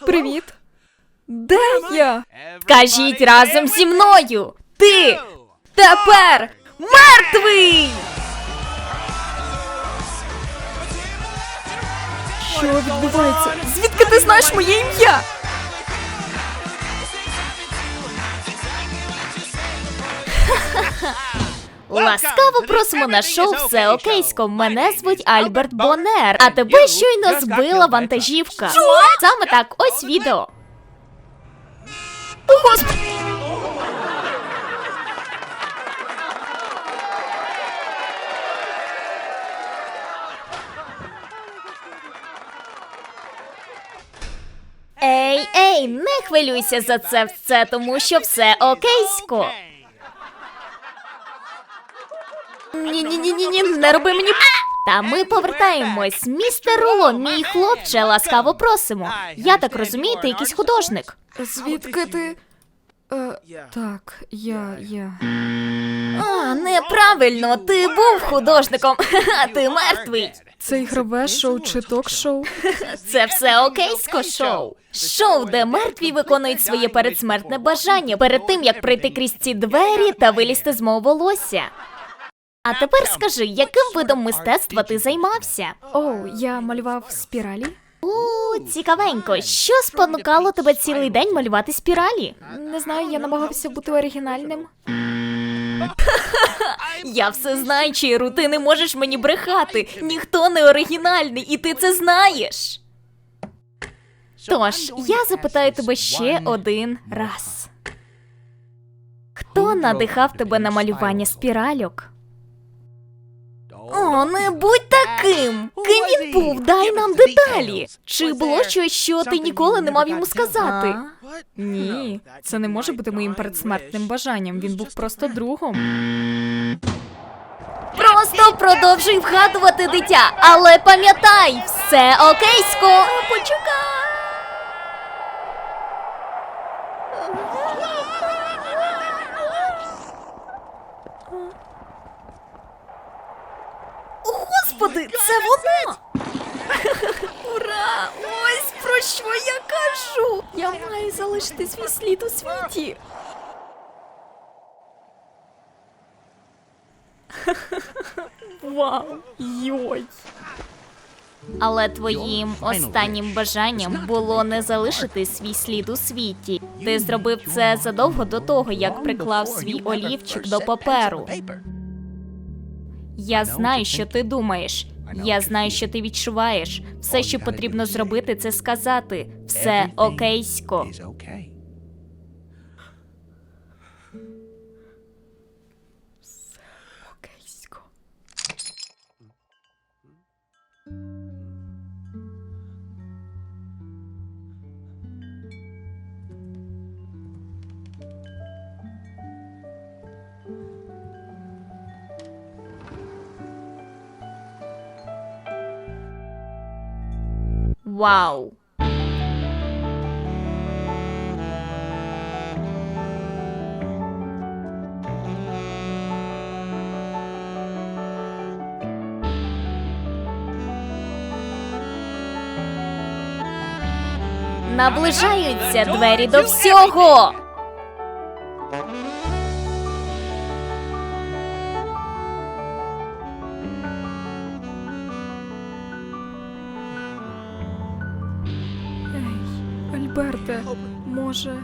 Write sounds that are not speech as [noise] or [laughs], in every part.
Привіт. Де я? Кажіть разом зі мною! Ти тепер мертвий! Що відбувається? Звідки ти знаєш моє ім'я? Ласкаво просимо на шоу все окейсько. Мене звуть Альберт Бонер. А тебе щойно збила вантажівка. Саме так, ось відео. О, господи! Ей, ей, не хвилюйся за це все, тому що все окейсько. Ні, ні, ні, ні, ні, не роби мені. Та ми повертаємось. Містер Руло, мій хлопче, ласкаво просимо. Я так розумію, ти якийсь художник. Звідки ти? Е, так, я. я. А, неправильно, ти був художником, [laughs] а ти мертвий. Це ігрове шоу чи ток-шоу? [laughs] Це все окейсько шоу. Шоу, де мертві виконують своє передсмертне бажання перед тим, як пройти крізь ці двері та вилізти з мого волосся. А тепер скажи, яким видом мистецтва ти займався? Оу, я малював спіралі. У, цікавенько, що спонукало тебе цілий день малювати спіралі? Не знаю, я намагався бути оригінальним. Я все знаю, Чіру, ти не можеш мені брехати. Ніхто не оригінальний, і ти це знаєш. Тож, я запитаю тебе ще один раз. Хто надихав тебе на малювання спіральок? О, не будь таким! Ким він був? Дай нам деталі. Чи було щось, що ти ніколи не мав йому сказати? Ні, це не може бути моїм передсмертним бажанням. Він був просто другом. Просто продовжуй вгадувати дитя, але пам'ятай, все окейсько. Почекай. О, Господи, це воно! [laughs] Ура! Ось про що я кажу! Я маю залишити свій слід у світі. Вау! Йой! Але твоїм останнім бажанням було не залишити свій слід у світі. Ти зробив це задовго до того, як приклав свій олівчик до паперу. Я знаю, що ти думаєш. Я знаю, що ти відчуваєш. Все, що потрібно зробити, це сказати все окейсько. Вау! Наближаються двері до всього. Альберте, може.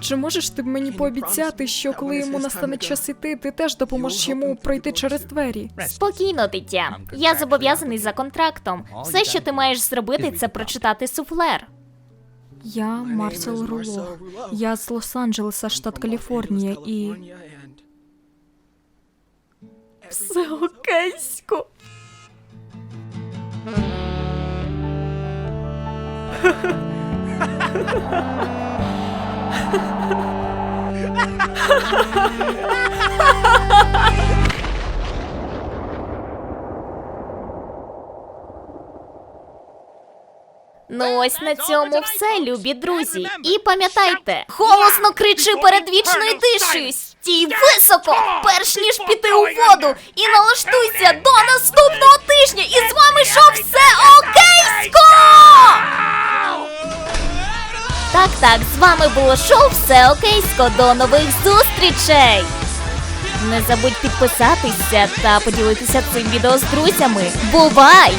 Чи можеш ти мені пообіцяти, що коли йому настане час іти, ти теж допоможеш йому пройти через двері? Спокійно, дитя. Я зобов'язаний за контрактом. Все, що ти маєш зробити, це прочитати суфлер. Я Марсел Руло. Я з Лос-Анджелеса, штат Каліфорнія, і. Все окейсько. [laughs] Ну ось на цьому все, любі друзі. І пам'ятайте, голосно кричи перед вічною тишею. Стій високо, перш ніж піти у воду. І налаштуйся до наступного тижня. І з вами шоу все окейсько! Так, так, з вами було шоу Все Окейсько. До нових зустрічей! Не забудь підписатися та поділитися цим відео з друзями. Бувай!